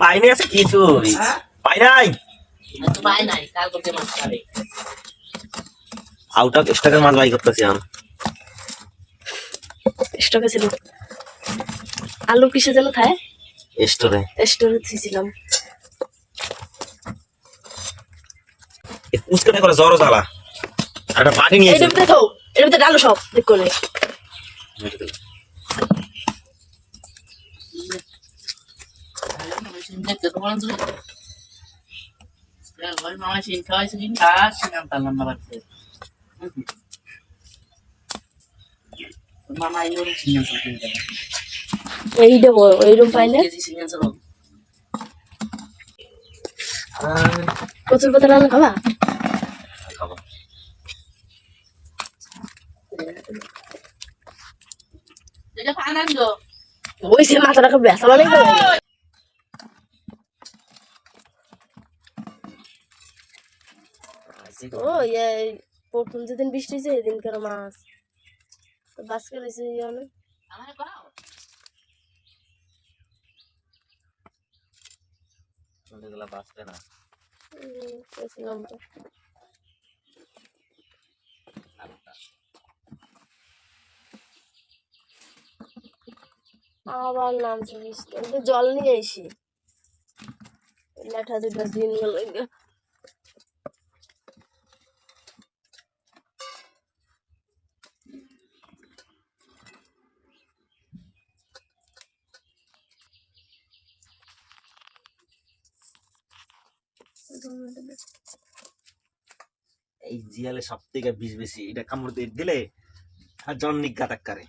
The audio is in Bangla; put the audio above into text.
পাইনি আছে কিছু। পাই নাই পাই নাই মাছ খাবে আউট অফ স্টকের মাছ বাই করতেছি আমি স্টকে ছিল। আলু কিসে যেন খায় স্টোরে স্টোরে দিয়েছিলাম উচকাটা করে জ্বর জ্বালা। একটা ভিতরে খাও এর ভিতরে ডালো সব। দেখ করে। দেখতে তো বলেন ওই মামা সিন খাওয়াইছে কিন কাজ সিনাম পারলাম না বাড়তে মামা এই ওর সিনাম চলতে এই দেবো এইরকম পাইলে সিনাম চলো প্রচুর পাতা রান্না খাবা ওই সে মাথাটাকে ব্যথা মানে ও প্রথম যেদিন বৃষ্টি হয়েছে সেদিন কেন মাছ তো বাস করেছে অনেক আমার করাও এগুলা বাঁচবে না আবার নামছে জল নিয়ে এসি লেঠা দুটা দিন গেল এই জিয়ালে সব থেকে বিষ বেশি এটা কামড় দিয়ে দিলে আর জন্নিক নিজ্ঞাত আকারে